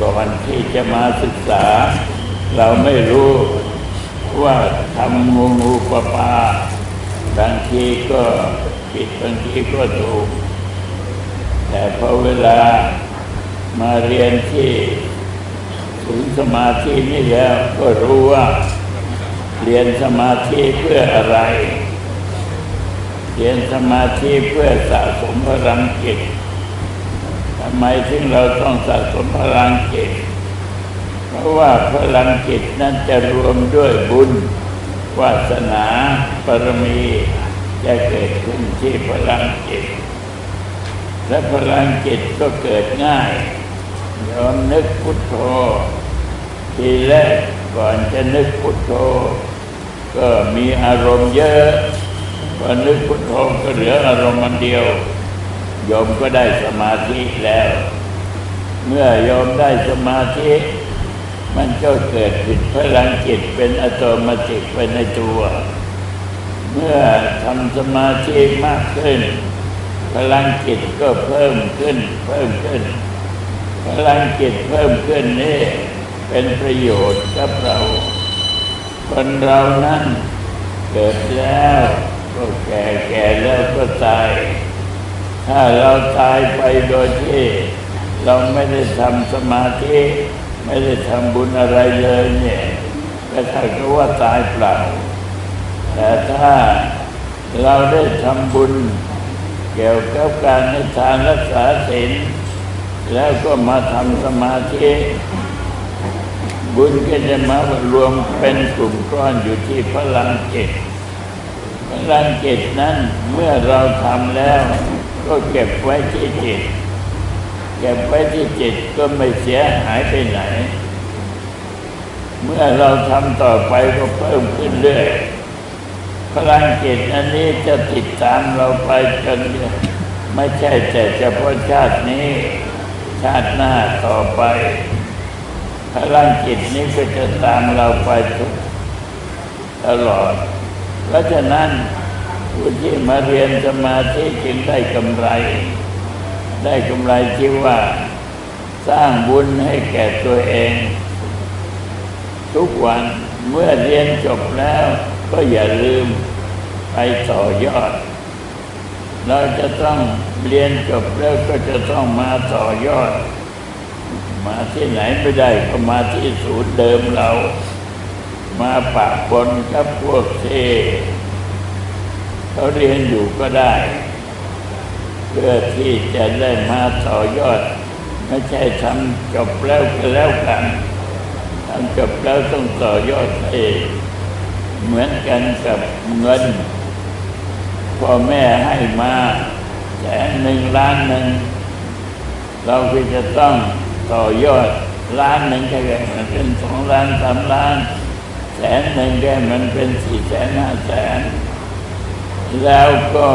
ก่อนที่จะมาศึกษา เราไม่รู้ว่าทำงูงูปลาปลาบางทีก็ผิดบางทีก็ถูก แต่พอเวลามาเรียนที่ศูนย์สมาธินี่แล้วก็รู้ว่าเรียนสมาธิเพื่ออะไร เรียนสมาธิเพื่อสะสมพลังจิต ทำไมถึงเราต้องสะสมพลังจิตเพราะว่าพลังจิตนั้นจะรวมด้วยบุญวาสนาปรมีจะเกิดขึ้นที่พลังจิต และพลังจิตก็เกิดง่ายยอมนึกพุทโธ ทีแรกก่อนจะนึกพุทโธ ก็มีอารมณ์เยอะพอนึกพุทโธก็เหลืออารมณ์มันเดียว โยมก็ได้สมาธิแล้ว เมื่อโยมได้สมาธิ มันก็เกิดผิดพลังจิตเป็นอัตโนมัติไปในตัว เมื่อทำสมาธิมากขึ้น พลังจิตก็เพิ่มขึ้น เพิ่มขึ้น พลังจิตเพิ่มขึ้นนี่เป็นประโยชน์กับเรา คนเรานั้นเกิดแล้วก็แก่แก่แล้วก็ตาย ถ้าเราตายไปโดยที่เราไม่ได้ทำสมาธิไม่ได้ทำบุญอะไรเลยเนี่ยก็ถ้าก็ว่าตายเปล่า แต่ถ้าเราได้ทำบุญ เกี่ยวกับการในทานรักษาศีลแล้วก็มาทำสมาธิบุญก็จะมารวมเป็นกลุ่มก้อนอยู่ที่พลังจิตพลังจิตนั้นเมื่อเราทำแล้ว ก็เก็บไว้ที่จิต เก็บไว้ที่จิตก็ไม่เสียหายไปไหน เมื่อเราทำต่อไปก็เพิ่มขึ้นเรื่อยพลังจิตอันนี้จะติดตามเราไปจนไม่ใช่แต่เฉพาะชาตินี้ ชาติหน้าต่อไป พลังจิตนี้ก็จะตามเราไปทุกตลอดเพราะฉะนั้น ผู้ที่มาเรียนสมาธิจึงได้กำไร ได้กำไรที่ว่าสร้างบุญให้แก่ตัวเอง ทุกวันเมื่อเรียนจบแล้วก็อย่าลืมไปต่อยอด เราจะต้องเรียนจบแล้วก็จะต้องมาต่อยอด มาที่ไหนไม่ได้ก็มาที่ศูนย์เดิมเรา มาปะปนกับพวกเท เขาเรียนอยู่ก็ได้ เพื่อที่จะได้มาต่อยอด ไม่ใช่ทำจบแล้วก็แล้วกันทำจบแล้วต้องต่อยอดเองเหมือนกันกับเงินพ่อแม่ให้มาแสนหนึ่งล้านหนึ่งเราก็จะต้องต่อยอดล้านหนึ่งก็ได้มันเป็นสองล้านสามล้าน แสนหนึ่งได้มันเป็นสี่แสนห้าแสน แล้วก็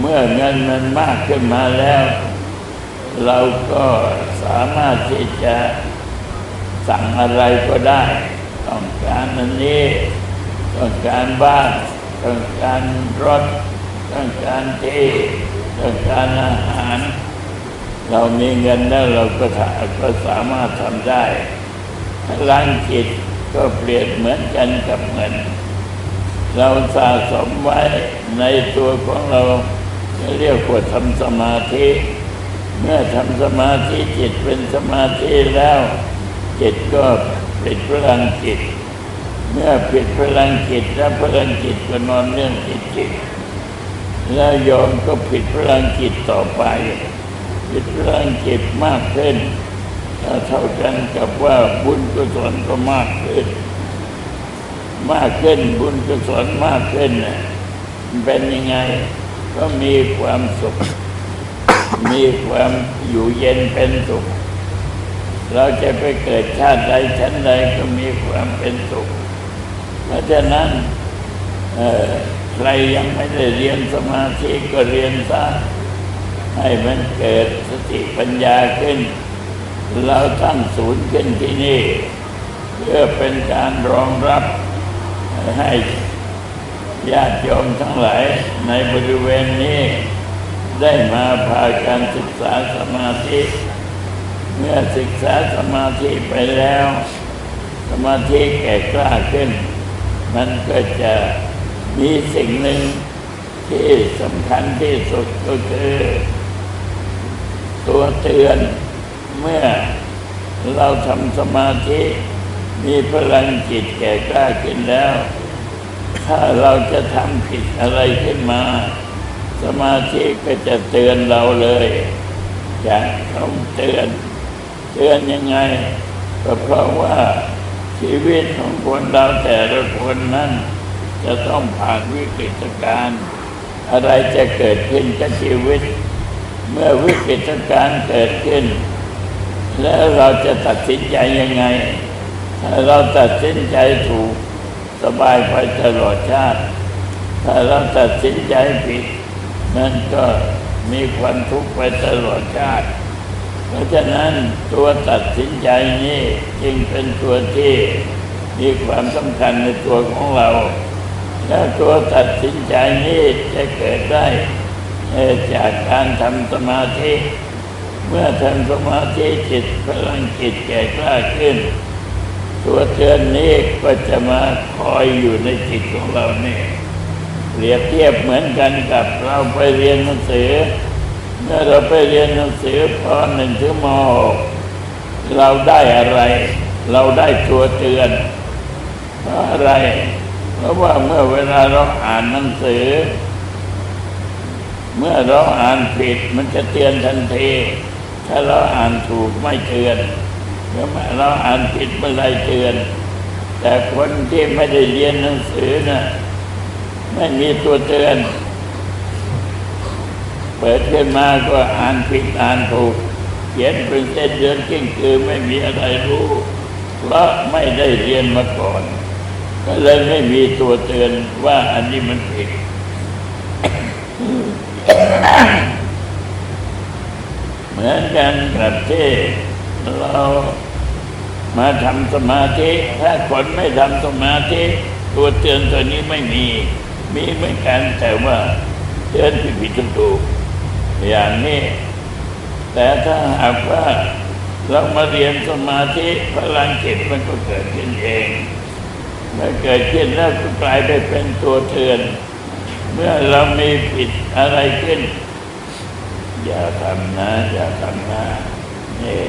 เมื่อเงินมันมากขึ้นมาแล้ว เราก็สามารถที่จะสั่งอะไรก็ได้ ต้องการอันนี้ ต้องการบ้าน ต้องการรถ ต้องการที่ต้องการอาหาร เรามีเงินแล้วเราก็ถาก็สามารถทำได้พลังจิตก็เปรียบเหมือนกันกับเงิน เราสะสมไว้ในตัวของเราเรียกว่าทำสมาธิ เมื่อทำสมาธิจิตเป็นสมาธิแล้ว จิตก็ปิดพลังจิต เมื่อปิดพลังจิตแล้วพลังจิตก็นอนเรื่องจิตจิตแล้วโยมก็ผิดพลังจิตต่อไป ผิดพลังจิตมากขึ้นเท่ากันกับว่าบุญกุศลก็มากขึ้น มากขึ้นบุญกุศลมากขึ้นเป็นยังไง ก็มีความสุข มีความอยู่เย็นเป็นสุข เราจะไปเกิดชาติใดชั้นใดก็มีความเป็นสุข เพราะฉะนั้นใครยังไม่ได้เรียนสมาธิก็เรียนซะให้มันเกิดสติปัญญาขึ้น เราตั้งศูนย์ขึ้นที่นี่ เพื่อเป็นการรองรับ ให้ญาติโยมทั้งหลายในบริเวณนี้ ได้มาพาการศึกษาสมาธิ เมื่อศึกษาสมาธิไปแล้ว สมาธิแก่กล้าขึ้น มันก็จะมีสิ่งหนึ่งที่สำคัญที่สุดก็คือ ตัวเตือนเมื่อเราทำสมาธิ มีพลังจิตแก่กล้าขึ้นแล้ว ถ้าเราจะทำผิดอะไรขึ้นมา สมาธิก็จะเตือนเราเลยจะต้องเตือน เตือนยังไงก็เพราะว่าชีวิตของคนเราแต่ละคนนั้น จะต้องผ่านวิกฤตการณ์อะไรจะเกิดขึ้นกับชีวิต เมื่อวิกฤตการณ์เกิดขึ้น แล้วเราจะตัดสินใจยังไง ถ้าเราตัดสินใจถูกสบายไปตลอดชาติ ถ้าเราตัดสินใจผิดมันก็มีความทุกข์ไปตลอดชาติ เพราะฉะนั้นตัวตัดสินใจนี้จึงเป็นตัวที่มีความสำคัญในตัวของเรา และตัวตัดสินใจนี้จะเกิดได้จากการทำสมาธิ เมื่อทำสมาธิจิตพลังจิตแก่กล้าขึ้น ตัวเตือนนี้ก็จะมาคอยอยู่ในจิตของเราเนี่ยเปรียบเทียบเหมือนกันกับเราไปเรียนหนังสือเมื่อเราไปเรียนหนังสือพอหนึ่งถึงมหกเราได้อะไร เราได้ตัวเตือนเพราะอะไร เพราะว่าเมื่อเวลาเราอ่านหนังสือ เมื่อเราอ่านผิดมันจะเตือนทันที ถ้าเราอ่านถูกไม่เตือน เราอ่านผิดเมื่อไรเตือน แต่คนที่ไม่ได้เรียนหนังสือน่ะไม่มีตัวเตือน เปิดขึ้นมาก็อ่านผิดอ่านถูก เขียนเป็นเส้นเดือนกิ้งคือไม่มีอะไรรู้เพราะไม่ได้เรียนมาก่อน ก็เลยไม่มีตัวเตือนว่าอันนี้มันผิดเหมือนกันกับที่ เรามาทำสมาธิ ถ้าคนไม่ทำสมาธิตัวเตือนตัวนี้ไม่มี มีเหมือนกันแต่ว่าเตือนผิดผิดถูกอย่างนี้แต่ถ้าหากว่าเรามาเรียนสมาธิพลังจิตมันก็เกิดขึ้นเองเมื่อเกิดขึ้นแล้วก็กลายไปเป็นตัวเตือน เมื่อเรามีผิดอะไรขึ้น อย่าทำนะ อย่าทำนะนี่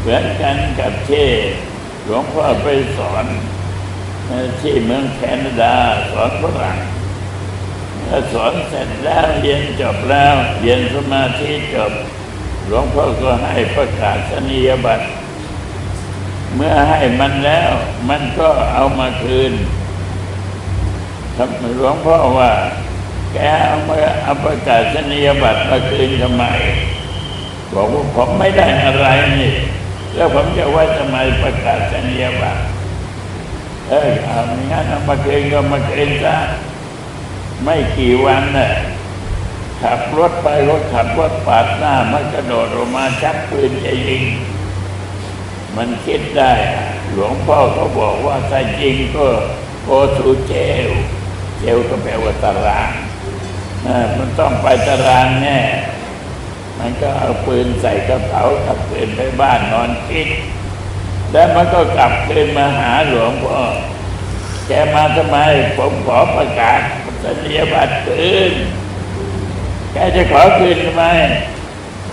เหมือนกันกับที่หลวงพ่อไปสอนที่เมืองแคนาดาสอนฝรั่งสอนเสร็จแล้วเรียนจบแล้วเรียนสมาธิจบ หลวงพ่อก็ให้ประกาศนียบัตร เมื่อให้มันแล้วมันก็เอามาคืนทำหลวงพ่อว่า แกเอามาเอาประกาศนียบัตรมาคืนทำไมบอกว่าผมไม่ได้อะไรนี่ แล้วผมจะไว้ทำไมประกาศนียบัตรเออเอาไม่งั้นเอามาคืนก็มาคืนซะไม่กี่วันน่ะขับรถไปรถขับรถปาดหน้ามันกระโดดออกมาชักปืนจะยิง มันคิดได้ หลวงพ่อเขาบอกว่าถ้ายิงก็โกทูเจล เจลก็แปลว่าตารางมันต้องไปตารางแน่ มันก็เอาปืนใส่กระเป๋าขับปืนไปบ้านนอนคิด แล้วมันก็กลับคืนมาหาหลวงพ่อแกมาทำไม ผมขอประกาศสัญญาบัตรคืนแกจะขอคืนทำไม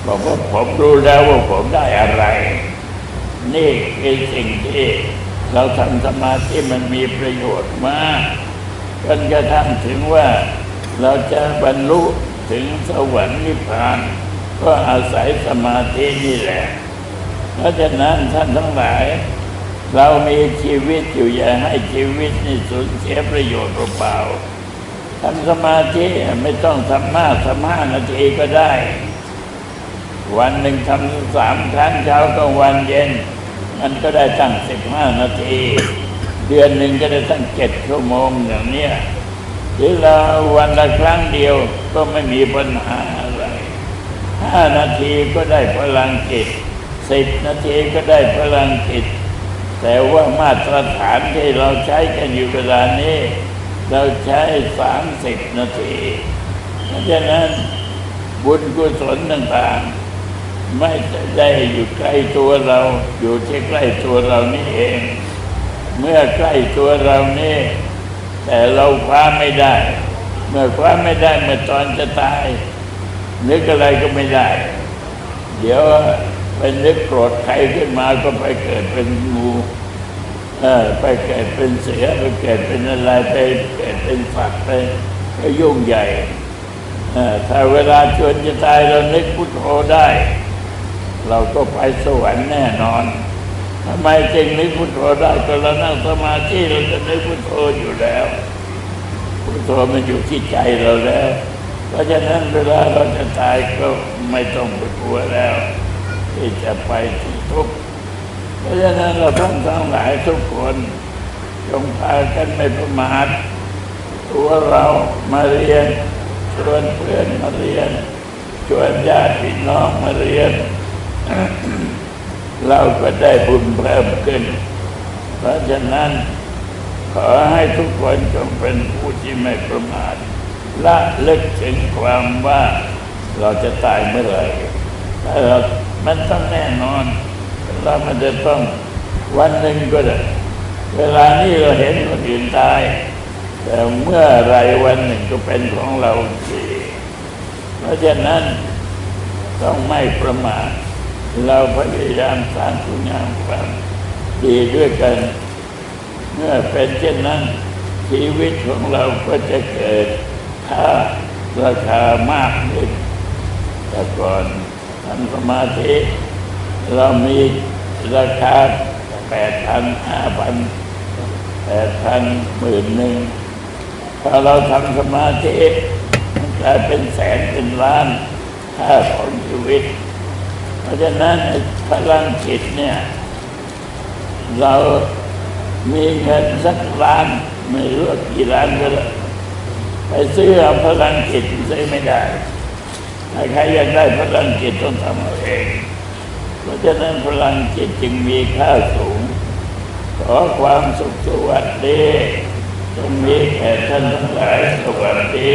บอกว่าผมรู้แล้วว่าผมได้อะไร นี่คือสิ่งที่เราทำสมาธิมันมีประโยชน์มากจนกระทั่งถึงว่าเราจะบรรลุถึงสวรรค์นิพพาน ก็อาศัยสมาธินี่แหละ เพราะฉะนั้นท่านทั้งหลาย เรามีชีวิตอยู่อย่าให้ชีวิตนี่สูญเสียประโยชน์เปล่าทำสมาธิไม่ต้องทำมากทำห้านาทีก็ได้ วันหนึ่งทำสามครั้งเช้ากลางวันเย็น มันก็ได้ตั้งสิบห้านาที เดือนหนึ่งก็ได้ตั้งเจ็ดชั่วโมงอย่างเนี้ยหรือเราวันละครั้งเดียวก็ไม่มีปัญหา ห้านาทีก็ได้พลังจิตสิบนาทีก็ได้พลังจิตแต่ว่ามาตรฐานที่เราใช้กันอยู่เวลานี้ เราใช้สามสิบนาที เพราะฉะนั้นบุญกุศลต่างๆ ไม่ได้อยู่ใกล้ตัวเราอยู่ที่ใกล้ตัวเรานี่เอง เมื่อใกล้ตัวเรานี่ แต่เราคว้าไม่ได้ เมื่อคว้าไม่ได้เมื่อตอนจะตาย นึกอะไรก็ไม่ได้ เดี๋ยวไปนึกโกรธใครขึ้นมาก็ไปเกิดเป็นงูเออไปเกิดเป็นเสือไปเกิดเป็นอะไรไปเกิดเป็นฝักไปก็ยุ่งใหญ่เออถ้าเวลาชวนจะตายเรานึกพุทโธได้ เราก็ไปสวรรค์แน่นอนทำไมจึงนึกพุทโธได้ก็เรานั่งสมาธิเราจะนึกพุทโธอยู่แล้วพุทโธมันอยู่ที่ใจเราแล้ว ราะฉะนั้นเวลาเราจะตายก็ไม่ต้องไปกลัวแล้ว ที่จะไปที่ทุกข์เพราะฉะนั้นเราทั้งทั้งหลายทุกคนจงพากันไม่ประมาทตัวเรามาเรียนชวนเพื่อนมาเรียนชวนญาติพี่น้องมาเรียน เราก็ได้บุญเพิ่มขึ้น เพราะฉะนั้นขอให้ทุกคนจงเป็นผู้ที่ไม่ประมาท ละลึกถึงความว่าเราจะตายเมื่อไหร่ถ้าเรามันต้องแน่นอน เรามันจะต้องวันหนึ่งก็ได้เวลานี้เราเห็นคนอื่นตาย แต่เมื่อไรวันหนึ่งก็เป็นของเราสิเพราะฉะนั้นต้องไม่ประมาทเราพยายามสร้างคุณงามความดีด้วยกัน เมื่อเป็นเช่นนั้นชีวิตของเราก็จะเกิด ค่าราคามากขึ้นแต่ก่อนทำสมาธิเรามีราคาแปดพันห้าพันแปดพันหมื่นหนึ่งพอเราทำสมาธิมันกลายเป็นแสนเป็นล้านค่าของชีวิต เพราะฉะนั้นพลังจิตเนี่ย เรามีเงินสักล้าน ไม่รู้กี่ล้านก็ได้ ไปซื้อเอาพลังจิตซื้อไม่ได้ใครอยากได้พลังจิตต้องทำเอาเอง เพราะฉะนั้นพลังจิตจึงมีค่าสูง ขอความสุขสวัสดีจงมีแก่ท่านทั้งหลายสวัสดี